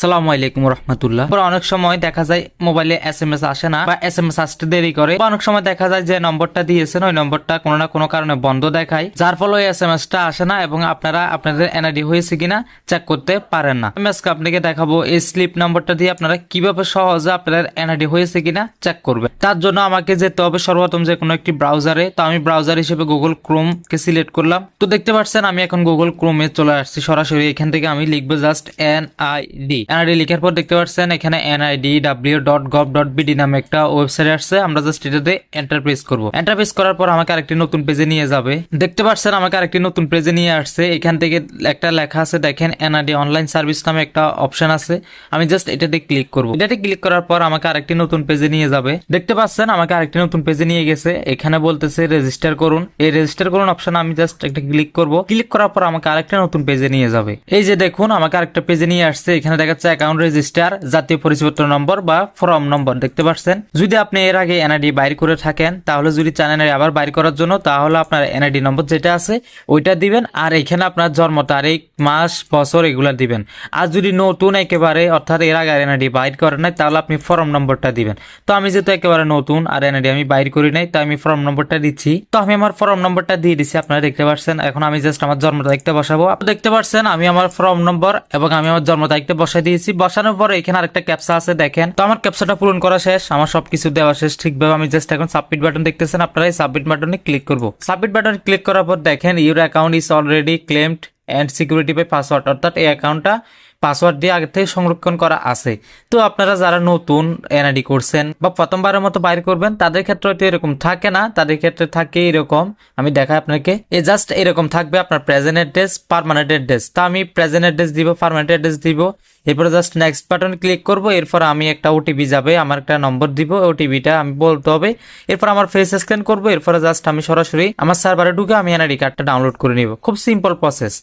সালামু আলাইকুম রহমতুল্লাহ। অনেক সময় দেখা যায় মোবাইলে এস এম এস আসে না বা এস এম এস আসতে দেরি করে। বা অনেক সময় দেখা যায় যে নম্বরটা দিয়েছেন, ওই নম্বরটা কোনো না কোনো কারণে বন্ধ দেখায়। যার ফলে ওই এস এম এস টা আসে না এবং আপনারা আপনাদের এনআইডি হয়েছে কিনা চেক করতে পারেন না। আমি আপনাকে দেখাবো, এই স্লিপ নম্বরটা দিয়ে আপনারা কীভাবে সহজে আপনাদের এনআইডি হয়েছে কিনা চেক করবে তার জন্য আমাকে যেতে হবে সর্বপ্রথম যে কোনো একটি ব্রাউজারে তো আমি ব্রাউজার হিসেবে গুগল ক্রোম কে সিলেক্ট করলাম। তো দেখতে পাচ্ছেন আমি এখন গুগল ক্রোমে চলে আসছি। সরাসরি এখান থেকে আমি লিখব just N I D NID লিখার পর দেখতে পাচ্ছেন, এখানে NID W dot gov dot BD নামে একটা ওয়েবসাইট আসছে। আমরা জাস্ট এটাতে এন্টার প্রেস করব। এন্টার প্রেস করার পর আমাকে আরেকটি নতুন পেজে নিয়ে যাবে। দেখতে পাচ্ছেন, আমাকে আরেকটি নতুন পেজে নিয়ে আসছে। এখান থেকে একটা লেখা আছে, দেখেন এনআইডি অনলাইন সার্ভিস নামে একটা অপশন আছে। আমি জাস্ট এটাতে ক্লিক করব। এটাতে ক্লিক করার পর আমাকে আরেকটি নতুন পেজে নিয়ে যাবে। দেখতে পাচ্ছেন, আমাকে আরেকটি নতুন পেজে নিয়ে গেছে। এখানে বলতেছে রেজিস্টার করুন। এই রেজিস্টার করুন অপশন আমি জাস্ট একটা ক্লিক করব। ক্লিক করার পর আমাকে আরেকটা নতুন পেজে নিয়ে যাবে। এই যে দেখুন, আমাকে আরেকটা পেজে নিয়ে আসছে। এখানে দেখাচ্ছে অ্যাকাউন্ট রেজিস্টার জাতীয় পরিচয়পত্র নম্বর বা ফর্ম নম্বর দেখতে পাচ্ছেন যদি আপনি এর আগে এনআইডি বাইর করে থাকেন, তাহলে যদি চান এনআইডি আবার বাইর করার জন্য, তাহলে আপনার এনআইডি নম্বর যেটা আছে, ওইটা দিবেন, আর এখানে আপনার জন্ম তারিখ, মাস, বছর, এগুলা দিবেন। আর যদি নতুন একেবারে, অর্থাৎ এর আগে এনআইডি বাইর করেন নাই, তাহলে আপনি ফর্ম নম্বরটা দিবেন। তো আমি যেহেতু একেবারে নতুন, আর এনআইডি আমি বাইর করি নাই তো আমি ফর্ম নম্বরটা দিচ্ছি। তো আমি আমার ফর্ম নম্বরটা দিয়ে দিচ্ছি আপনারা দেখতে পাচ্ছেন এখন আমি জাস্ট আমার জন্ম তারিখটা বসাবো। দেখতে পাচ্ছেন আমি আমার ফর্ম নম্বর এবং আমি আমার জন্ম তারিখটা বসাই দিয়েছি, বসানোর পরে এখানে আরেকটা ক্যাপসা আছে, দেখেন। তো আমার ক্যাপসাটা পূরণ করা শেষ, আমার সবকিছু দেওয়া শেষ। ঠিকভাবে আমি জাস্ট এখন সাবমিট বাটন দেখতেছেন, আপনারা এই সাবমিট বাটনে ক্লিক করব। সাবমিট বাটনে ক্লিক করার পর দেখেন your account is already claimed and security by password অর্থাৎ এই অ্যাকাউন্টটা পাসওয়ার্ড দিয়ে আগে থেকে সংরক্ষণ করা আছে। তো আপনারা যারা নতুন এনআইডি করছেন বা প্রথমবারের মতো বাইর করবেন, তাদের ক্ষেত্রে হয়তো এরকম থাকে না। তাদের ক্ষেত্রে থাকে এরকম। আমি দেখাই আপনাকে। এ জাস্ট এরকম থাকবে আপনার প্রেজেন্ট অ্যাড্রেস পারমানেন্ট অ্যাড্রেস তা আমি প্রেজেন্ট অ্যাড্রেস দিব পারমানেন্ট অ্যাড্রেস দিব। এরপরে জাস্ট নেক্সট বাটন ক্লিক করব। এরপর আমি একটা ওটিপি যাবে, আমার একটা নম্বর দিব। ওটিপিটা আমি বলতে হবে। এরপর আমার ফেস স্ক্যান করব। এরপরে জাস্ট আমি সরাসরি আমার সার্ভারে ঢুকে আমি এনআইডি কার্ডটা ডাউনলোড করে নিব। খুব সিম্পল প্রসেস